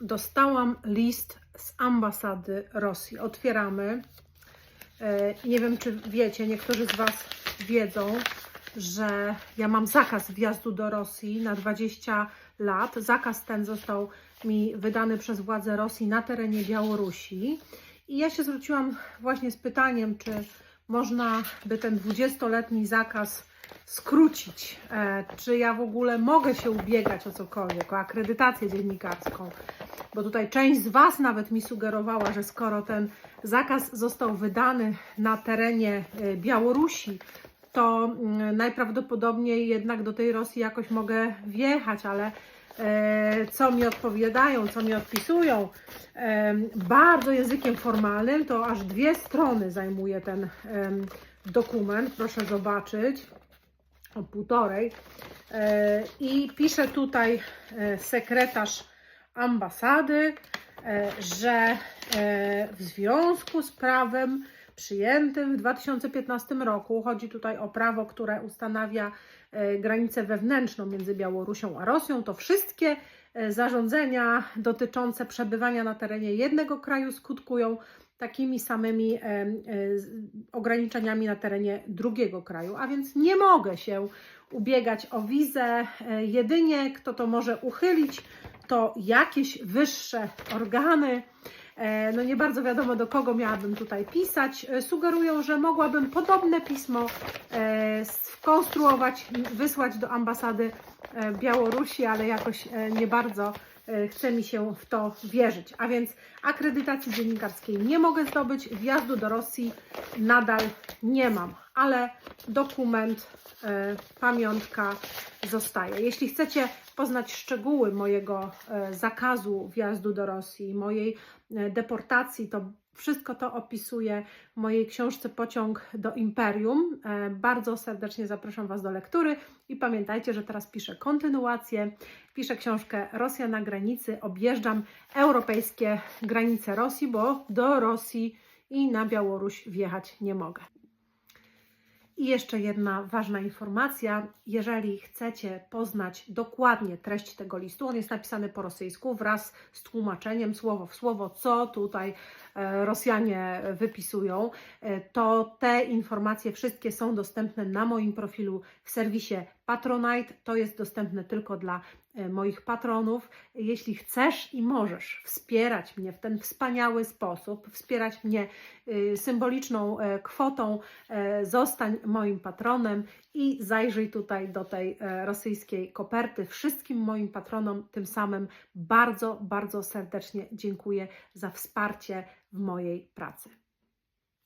dostałam list z ambasady Rosji. Otwieramy. E, Nie wiem, czy wiecie, niektórzy z Was wiedzą, że ja mam zakaz wjazdu do Rosji na 20 lat. Zakaz ten został mi wydany przez władze Rosji na terenie Białorusi. I ja się zwróciłam właśnie z pytaniem, czy można by ten 20-letni zakaz skrócić. E, czy ja w ogóle mogę się ubiegać o cokolwiek, o akredytację dziennikarską? Bo tutaj część z Was nawet mi sugerowała, że skoro ten zakaz został wydany na terenie e, Białorusi, to mm, najprawdopodobniej jednak do tej Rosji jakoś mogę wjechać, ale e, co mi odpowiadają, co mi odpisują, e, bardzo językiem formalnym, to aż dwie strony zajmuje ten dokument, proszę zobaczyć, o półtorej. E, I pisze tutaj sekretarz ambasady, e, że e, w związku z prawem przyjętym w 2015 roku, chodzi tutaj o prawo, które ustanawia e, granicę wewnętrzną między Białorusią a Rosją, to wszystkie zarządzenia dotyczące przebywania na terenie jednego kraju skutkują takimi samymi ograniczeniami na terenie drugiego kraju, a więc nie mogę się ubiegać o wizę. E, Jedynie kto to może uchylić, to jakieś wyższe organy. E, No nie bardzo wiadomo, do kogo miałabym tutaj pisać. E, Sugerują, że mogłabym podobne pismo skonstruować, wysłać do ambasady Białorusi, ale jakoś nie bardzo chce mi się w to wierzyć. A więc akredytacji dziennikarskiej nie mogę zdobyć, wjazdu do Rosji nadal nie mam, ale dokument, e, pamiątka zostaje. Jeśli chcecie poznać szczegóły mojego e, zakazu wjazdu do Rosji, mojej e, deportacji, to wszystko to opisuję w mojej książce Pociąg do Imperium. Bardzo serdecznie zapraszam Was do lektury i pamiętajcie, że teraz piszę kontynuację. Piszę książkę Rosja na granicy. Objeżdżam europejskie granice Rosji, bo do Rosji i na Białoruś wjechać nie mogę. I jeszcze jedna ważna informacja. Jeżeli chcecie poznać dokładnie treść tego listu, on jest napisany po rosyjsku wraz z tłumaczeniem słowo w słowo, co tutaj Rosjanie wypisują, e, to te informacje wszystkie są dostępne na moim profilu w serwisie Patronite. To jest dostępne tylko dla e, moich patronów. Jeśli chcesz i możesz wspierać mnie w ten wspaniały sposób, wspierać mnie symboliczną e, kwotą, e, zostań moim patronem i zajrzyj tutaj do tej e, rosyjskiej koperty. Wszystkim moim patronom tym samym bardzo, bardzo serdecznie dziękuję za wsparcie w mojej pracy.